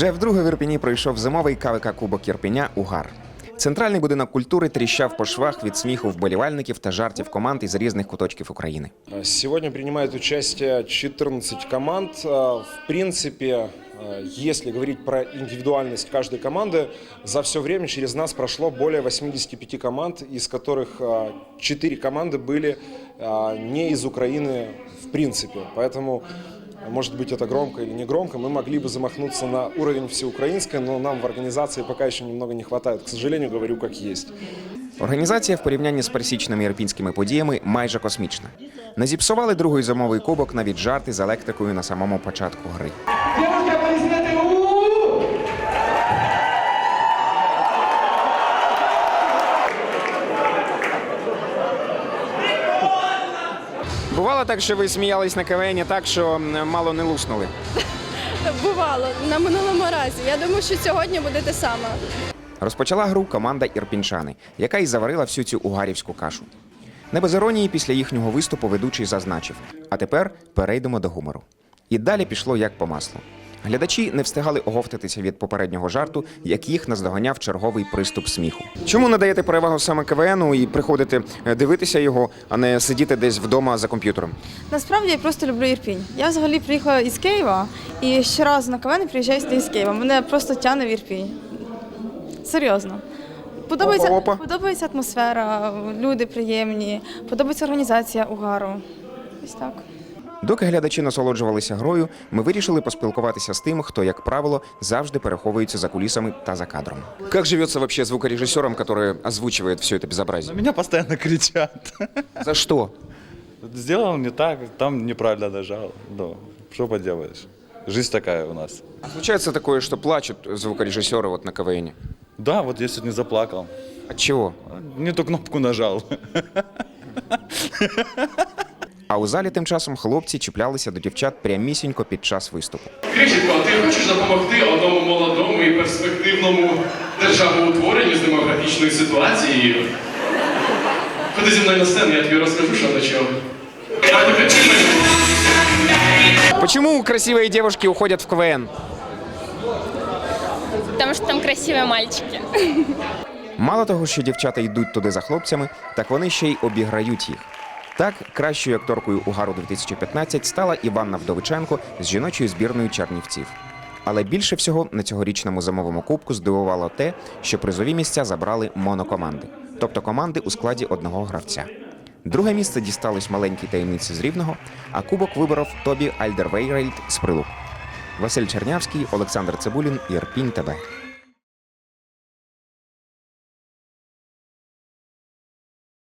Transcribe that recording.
Вже вдруге в Ірпіні пройшов зимовий КВК Кубок Ірпеня Угар. Центральний будинок культури тріщав по швах від сміху вболівальників та жартів команд із різних куточків України. Сегодня принимает участие 14 команд. А, В принципе, а, если говорить про индивидуальность каждой команды, за все время через нас прошло более 85 команд, из которых а, 4 команды были а, не из Украины в принципе. Поэтому, а, может быть, это громко или не громко, мы могли бы замахнуться на уровень всеукраинской, но нам в организации пока еще немного не хватает. К сожалению, говорю как есть. Організація в порівнянні з пересічними ірпінськими подіями майже космічна. Не зіпсували другий зимовий кубок навіть жарти з електрикою на самому початку гри. Бувало так, що ви сміялись на КВН так, що мало не луснули. Бувало на минулому разі. Я думаю, що сьогодні буде те саме. Розпочала гру команда ірпінчани, яка й заварила всю цю угарівську кашу. Не без іронії після їхнього виступу ведучий зазначив. А тепер перейдемо до гумору. І далі пішло як по маслу. Глядачі не встигали оговтатися від попереднього жарту, як їх наздоганяв черговий приступ сміху. Чому надаєте перевагу саме КВНу і приходите е, дивитися його, а не сидіти десь вдома за комп'ютером? Насправді я просто люблю Ірпінь. Я взагалі приїхала із Києва і щоразу на КВН приїжджаю сюди з Києва. Мене просто тягне в Ірпінь. Серйозно. Подобається, Опа-опа. подобається атмосфера, люди приємні, подобається організація угару. Ось так. Доки глядачі насолоджувалися грою, ми вирішили поспілкуватися з тим, хто, як правило, завжди переховується за кулісами та за кадром. Як живеться вообще звукорежисером, который озвучивает все это безобразие? На меня постоянно кричат. За что? Сделал не так, там неправильно нажал. Ну, что поделаешь? Жизнь такая у нас. Случается такое, что плачут звукорежиссеры вот на КВН. Да, вот я сегодня заплакал. От чего? Не ту кнопку нажал. А у залі тим часом хлопці чіплялися до дівчат прямісінько під час виступу. Кричітко, ти хочеш допомогти одному молодому і перспективному державоутворенню з демографічною ситуацією? Ходи зі мною на сцену, я тобі розкажу, що до чого. Почему красивые девушки уходят в КВН? Потому что там красивые мальчики. Мало того, що дівчата йдуть туди за хлопцями, так вони ще й обіграють їх. Так, кращою акторкою Угару 2015 стала Іванна Вдовиченко з жіночої збірної Чернівців. Але більше всього на цьогорічному зимовому кубку здивувало те, що призові місця забрали монокоманди, тобто команди у складі одного гравця. Друге місце дісталось маленькій таємниці з Рівного, а кубок виборов Тобі Альдервейрельд з Прилук. Василь Чернявський, Олександр Цибулін, Ірпінь ТВ.